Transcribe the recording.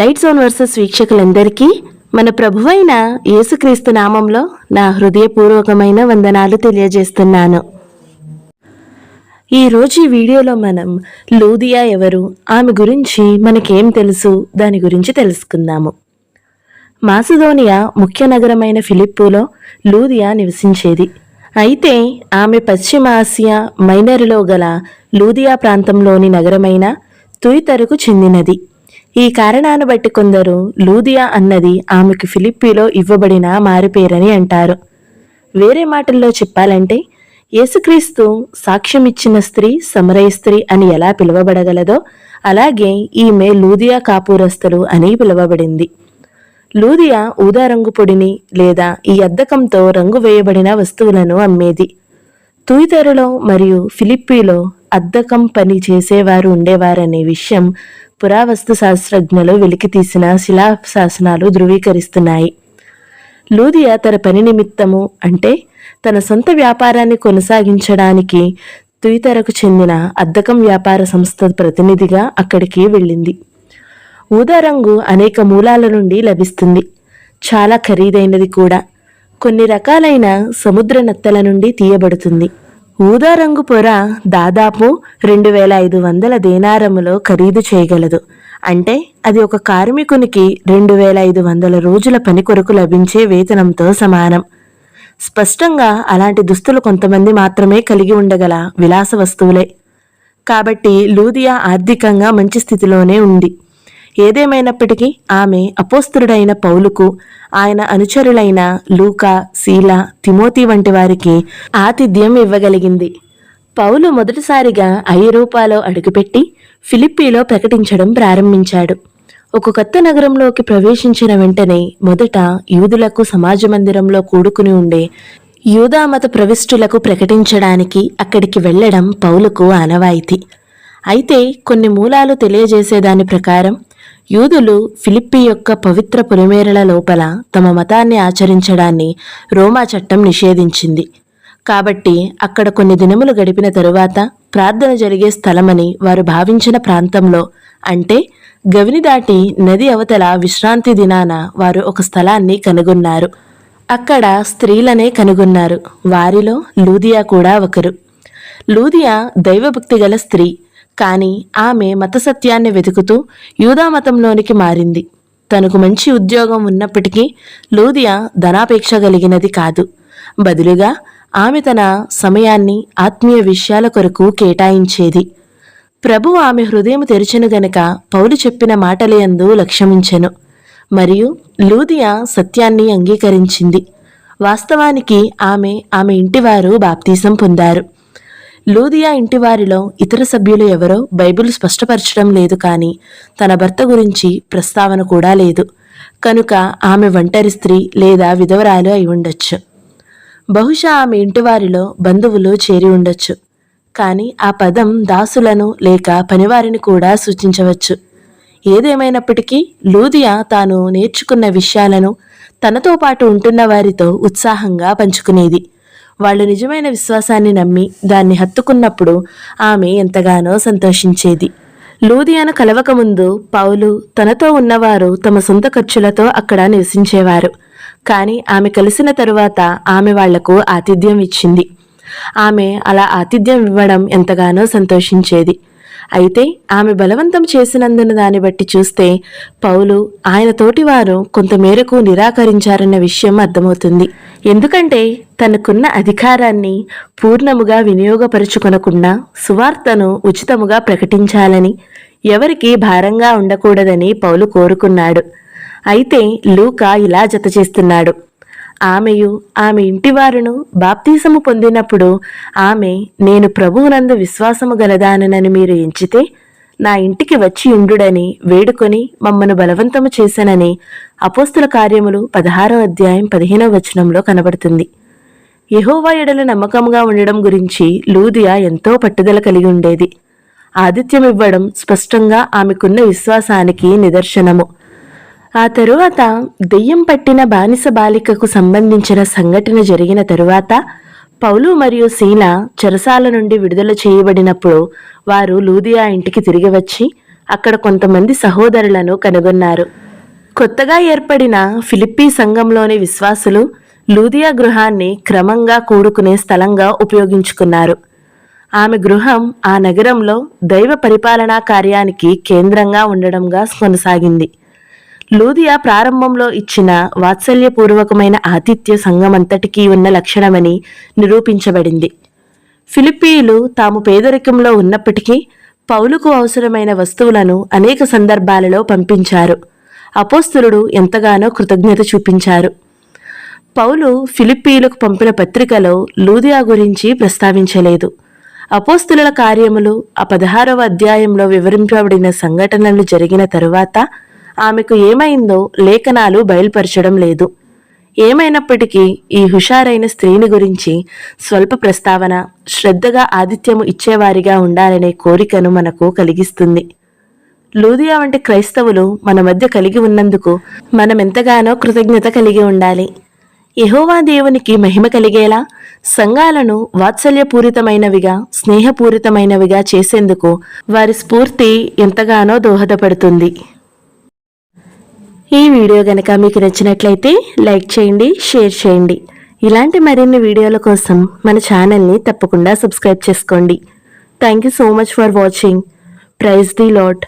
Light zone versus వీక్షకులందరికీ మన ప్రభువైన యేసుక్రీస్తు నామంలో నా హృదయపూర్వకమైన వందనాలు తెలియజేస్తున్నాను. ఈ రోజు ఈ వీడియోలో మనం లూదియా ఎవరు ఆమె గురించి మనకేం తెలుసు దాని గురించి తెలుసుకుందాము. మాసిదోనియా ముఖ్య నగరమైన ఫిలిప్పులో లూదియా నివసించేది. అయితే ఆమె పశ్చిమ ఆసియా మైనర్లో గల లూదియా ప్రాంతంలోని నగరమైన తుయితరుకు చెందినది. ఈ కారణాన్ని బట్టి కొందరు లూదియా అన్నది ఆమెకు ఫిలిప్పీలో ఇవ్వబడిన మారుపేరని అంటారు. వేరే మాటల్లో చెప్పాలంటే యేసుక్రీస్తు సాక్ష్యం ఇచ్చిన స్త్రీ సమరయ స్త్రీ అని ఎలా పిలువబడగలదో అలాగే ఈమె లూదియా కాపూరస్తులు అని పిలువబడింది. లూదియా ఊదా రంగు పొడిని లేదా ఈ అద్దకంతో రంగు వేయబడిన వస్తువులను అమ్మేది. తూయితెరలో మరియు ఫిలిప్పీలో అద్దకం పని చేసేవారు ఉండేవారనే విషయం పురావస్తు శాస్త్రజ్ఞులు వెలికితీసిన శిలా శాసనాలు ధృవీకరిస్తున్నాయి. లూదియా తన పని నిమిత్తము అంటే తన సొంత వ్యాపారాన్ని కొనసాగించడానికి తుయితరకు చెందిన అద్దకం వ్యాపార సంస్థ ప్రతినిధిగా అక్కడికి వెళ్ళింది. ఊదా రంగు అనేక మూలాల నుండి లభిస్తుంది. చాలా ఖరీదైనది కూడా. కొన్ని రకాలైన సముద్ర నత్తల నుండి తీయబడుతుంది. ఊదా రంగు పొర దాదాపు రెండు వేల ఐదు వందల దేనారములో ఖరీదు చేయగలదు. అంటే అది ఒక కార్మికునికి రెండు వేల ఐదు వందల రోజుల పని కొరకు లభించే వేతనంతో సమానం. స్పష్టంగా అలాంటి దుస్తులు కొంతమంది మాత్రమే కలిగి ఉండగల విలాస వస్తువులే. కాబట్టి లూదియా ఆర్థికంగా మంచి స్థితిలోనే ఉంది. ఏదేమైనప్పటికీ ఆమె అపోస్తుడైన పౌలుకు ఆయన అనుచరులైన లూకా శీల తిమోతి వంటి వారికి ఆతిథ్యం ఇవ్వగలిగింది. పౌలు మొదటిసారిగా ఐరోపాలో అడుగుపెట్టి ఫిలిప్పీలో ప్రకటించడం ప్రారంభించాడు. ఒక కొత్త నగరంలోకి ప్రవేశించిన వెంటనే మొదట యూదులకు సమాజ మందిరంలో కూడుకుని ఉండే యూదామత ప్రవిష్టులకు ప్రకటించడానికి అక్కడికి వెళ్ళడం పౌలుకు ఆనవాయితీ. అయితే కొన్ని మూలాలు తెలియజేసేదాని ప్రకారం యూదులు ఫిలిప్పి యొక్క పవిత్ర పొలిమేరల లోపల తమ మతాన్ని ఆచరించడాన్ని రోమా చట్టం నిషేధించింది. కాబట్టి అక్కడ కొన్ని దినములు గడిపిన తరువాత ప్రార్థన జరిగే స్థలమని వారు భావించిన ప్రాంతంలో అంటే గవిని దాటి నది అవతల విశ్రాంతి దినాన వారు ఒక స్థలాన్ని కనుగొన్నారు. అక్కడ స్త్రీలనే కనుగొన్నారు. వారిలో లూదియా కూడా ఒకరు. లూదియా దైవభక్తి గల స్త్రీ. కానీ ఆమె మత సత్యాన్ని వెతుకుతూ యూదా మతంలోనికి మారింది. తనకు మంచి ఉద్యోగం ఉన్నప్పటికీ లూదియా ధనాపేక్ష కలిగినది కాదు. బదులుగా ఆమె తన సమయాన్ని ఆత్మీయ విషయాల కొరకు కేటాయించేది. ప్రభు ఆమె హృదయం తెరిచెను గనక పౌలు చెప్పిన మాటలయందు లక్ష్యమించెను. మరియు లూదియా సత్యాన్ని అంగీకరించింది. వాస్తవానికి ఆమె ఆమె ఇంటివారు బాప్తీసం పొందారు. లూదియా ఇంటివారిలో ఇతర సభ్యులు ఎవరో బైబిల్ స్పష్టపరచడం లేదు కానీ తన భర్త గురించి ప్రస్తావన కూడా లేదు. కనుక ఆమె ఒంటరి స్త్రీ లేదా విధవరాలు అయి ఉండొచ్చు. బహుశా ఆమె ఇంటివారిలో బంధువులు చేరి ఉండొచ్చు. కానీ ఆ పదం దాసులను లేక పనివారిని కూడా సూచించవచ్చు. ఏదేమైనప్పటికీ లూదియా తాను నేర్చుకున్న విషయాలను తనతో పాటు ఉంటున్న వారితో ఉత్సాహంగా పంచుకునేది. వాళ్ళు నిజమైన విశ్వాసాన్ని నమ్మి దాన్ని హత్తుకున్నప్పుడు ఆమె ఎంతగానో సంతోషించేది. లూదియాను కలవకముందు పౌలు తనతో ఉన్నవారు తమ సొంత ఖర్చులతో అక్కడ నివసించేవారు. కానీ ఆమె కలిసిన తరువాత ఆమె వాళ్ళకు ఆతిథ్యం ఇచ్చింది. ఆమె అలా ఆతిథ్యం ఇవ్వడం ఎంతగానో సంతోషించేది. అయితే ఆమె బలవంతం చేసినందున దాన్ని బట్టి చూస్తే పౌలు ఆయన తోటివారు కొంతమేరకు నిరాకరించారన్న విషయం అర్థమవుతుంది. ఎందుకంటే తనకున్న అధికారాన్ని పూర్ణముగా వినియోగపరుచుకొనకుండా సువార్తను ఉచితముగా ప్రకటించాలని ఎవరికి భారంగా ఉండకూడదని పౌలు కోరుకున్నాడు. అయితే లూకా ఇలా జత చేస్తున్నాడు. ఆమెయు ఆమె ఇంటివారును బాప్తీసము పొందినప్పుడు ఆమె నేను ప్రభువునందు విశ్వాసము గలదానని మీరు ఎంచితే నా ఇంటికి వచ్చి ఉండుడని వేడుకొని మమ్మను బలవంతము చేశానని అపోస్తుల కార్యములు పదహారో అధ్యాయం పదిహేనో వచనంలో కనబడుతుంది. యహోవా ఎడల నమ్మకంగా ఉండడం గురించి లూదియా ఎంతో పట్టుదల కలిగి ఉండేది. ఆతిథ్యం ఇవ్వడం స్పష్టంగా ఆమెకున్న విశ్వాసానికి నిదర్శనము. ఆ తరువాత దెయ్యం పట్టిన బానిస బాలికకు సంబంధించిన సంఘటన జరిగిన తరువాత పౌలు మరియు సీల చెరసాల నుండి విడుదల చేయబడినప్పుడు వారు లూదియా ఇంటికి తిరిగి వచ్చి అక్కడ కొంతమంది సహోదరులను కనుగొన్నారు. కొత్తగా ఏర్పడిన ఫిలిప్పీ సంఘంలోని విశ్వాసులు లూదియా గృహాన్ని క్రమంగా కూడుకునే స్థలంగా ఉపయోగించుకున్నారు. ఆమె గృహం ఆ నగరంలో దైవ పరిపాలనా కార్యానికి కేంద్రంగా ఉండడంగా కొనసాగింది. లూదియా ప్రారంభంలో ఇచ్చిన వాత్సల్యపూర్వకమైన ఆతిథ్య సంఘమంతటికీ ఉన్న లక్షణమని నిరూపించబడింది. ఫిలిప్పీయులు తాము పేదరికంలో ఉన్నప్పటికీ పౌలుకు అవసరమైన వస్తువులను అనేక సందర్భాలలో పంపించారు. అపోస్తులుడు ఎంతగానో కృతజ్ఞత చూపించారు. పౌలు ఫిలిప్పీయులకు పంపిన పత్రికలో లూదియా గురించి ప్రస్తావించలేదు. అపోస్తుల కార్యములు ఆ పదహారవ అధ్యాయంలో వివరింపబడిన సంఘటనలు జరిగిన తరువాత ఆమెకు ఏమైందో లేఖనాలు బయలుపరచడం లేదు. ఏమైనప్పటికీ ఈ హుషారైన స్త్రీని గురించి స్వల్ప ప్రస్తావన శ్రద్ధగా ఆతిథ్యము ఇచ్చేవారిగా ఉండాలనే కోరికను మనకు కలిగిస్తుంది. లూదియా వంటి క్రైస్తవులు మన మధ్య కలిగి ఉన్నందుకు మనం ఎంతగానో కృతజ్ఞత కలిగి ఉండాలి. యహోవా దేవునికి మహిమ కలిగేలా సంఘాలను వాత్సల్యపూరితమైనవిగా స్నేహపూరితమైనవిగా చేసేందుకు వారి స్ఫూర్తి ఎంతగానో దోహదపడుతుంది. ఈ వీడియో కనుక మీకు నచ్చినట్లయితే లైక్ చేయండి షేర్ చేయండి. ఇలాంటి మరిన్ని వీడియోల కోసం మన ఛానల్ని తప్పకుండా సబ్స్క్రైబ్ చేసుకోండి. Thank you so much for watching praise the Lord